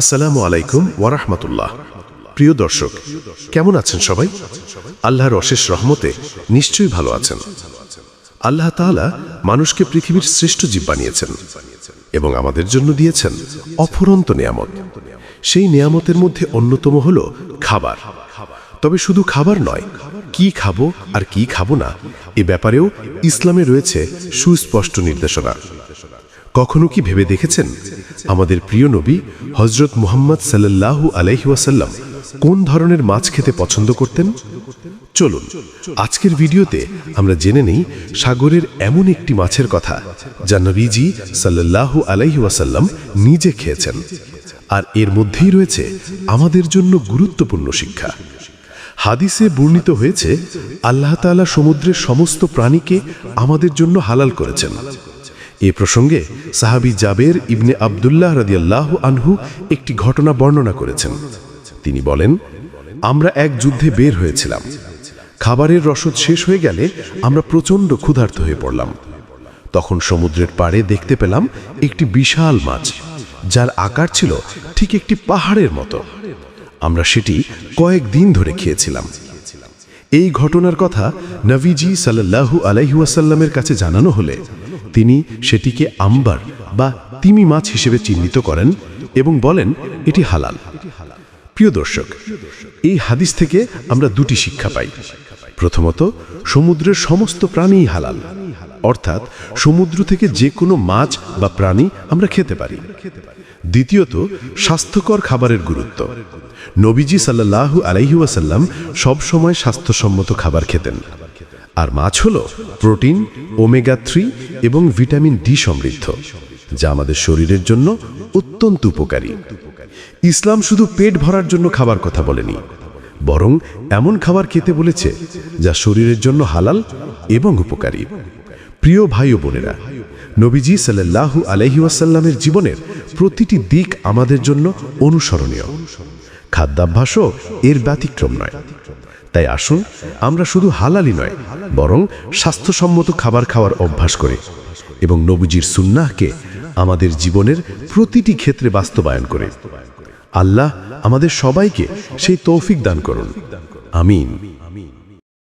আসসালামু আলাইকুম ওয়ারাহমাতুল্লাহ প্রিয় দর্শক, কেমন আছেন সবাই? আল্লাহর অশেষ রহমতে নিশ্চয়ই ভালো আছেন। আল্লাহ তাআলা মানুষকে পৃথিবীর শ্রেষ্ঠ জীব বানিয়েছেন এবং আমাদের জন্য দিয়েছেন অফুরন্ত নিয়ামত। সেই নিয়ামতের মধ্যে অন্যতম হল খাবার। তবে শুধু খাবার নয়, কি খাব আর কি খাব না, এ ব্যাপারেও ইসলামে রয়েছে সুস্পষ্ট নির্দেশনা। কখনো কি ভেবে দেখেছেন? আমাদের প্রিয় নবী হজরত মুহাম্মদ সাল্লাল্লাহু আলাইহি ওয়াসাল্লাম কোন ধরনের মাছ খেতে পছন্দ করতেন? চলুন, আজকের ভিডিওতে আমরা জেনে নেই সাগরের এমন একটি মাছের কথা যা নবীজি সাল্লাল্লাহু আলাইহি ওয়াসাল্লাম নিজে খেয়েছেন। আর এর মধ্যেই রয়েছে আমাদের জন্য গুরুত্বপূর্ণ শিক্ষা। হাদিসে বর্ণিত হয়েছে, আল্লাহ তাআলা সমুদ্রের সমস্ত প্রাণীকে আমাদের জন্য হালাল করেছেন। এ প্রসঙ্গে সাহাবি জাবের ইবনে আবদুল্লাহ রাদিয়াল্লাহু আনহু একটি ঘটনা বর্ণনা করেছেন। তিনি বলেন, আমরা এক যুদ্ধে বের হয়েছিলাম। খাবারের রসদ শেষ হয়ে গেলে আমরা প্রচণ্ড ক্ষুধার্ত হয়ে পড়লাম। তখন সমুদ্রের পাড়ে দেখতে পেলাম একটি বিশাল মাছ, যার আকার ছিল ঠিক একটি পাহাড়ের মতো। আমরা সেটি কয়েক দিন ধরে খেয়েছিলাম। এই ঘটনার কথা নবীজি সাল্লাল্লাহু আলাইহুয়াসাল্লামের কাছে জানানো হলে তিনি সেটিকে আম্বার বা তিমি মাছ হিসেবে চিহ্নিত করেন এবং বলেন, এটি হালাল। প্রিয় দর্শক, এই হাদিস থেকে আমরা দুটি শিক্ষা পাই। প্রথমত, সমুদ্রের সমস্ত প্রাণীই হালাল। অর্থাৎ, সমুদ্র থেকে যে কোনো মাছ বা প্রাণী আমরা খেতে পারি। দ্বিতীয়ত, স্বাস্থ্যকর খাবারের গুরুত্ব। নবীজি সাল্লাল্লাহু আলাইহি ওয়াসাল্লাম সবসময় স্বাস্থ্যসম্মত খাবার খেতেন। আর মাছ হলো প্রোটিন, ওমেগা থ্রি এবং ভিটামিন ডি সমৃদ্ধ, যা আমাদের শরীরের জন্য অত্যন্ত উপকারী। ইসলাম শুধু পেট ভরার জন্য খাবার কথা বলেনি, বরং এমন খাবার খেতে বলেছে যা শরীরের জন্য হালাল এবং উপকারী। প্রিয় ভাই ও বোনেরা, নবীজি সাল্লাল্লাহু আলহি ওয়াসাল্লামের জীবনের প্রতিটি দিক আমাদের জন্য অনুসরণীয়। খাদ্যাভ্যাসও এর ব্যতিক্রম নয়। তাই আসুন, আমরা শুধু হালালি নয়, বরং স্বাস্থ্যসম্মত খাবার খাওয়ার অভ্যাস করি এবং নবুজির সুন্নাহকে আমাদের জীবনের প্রতিটি ক্ষেত্রে বাস্তবায়ন করে। আল্লাহ আমাদের সবাইকে সেই তৌফিক দান করুন। আমিন।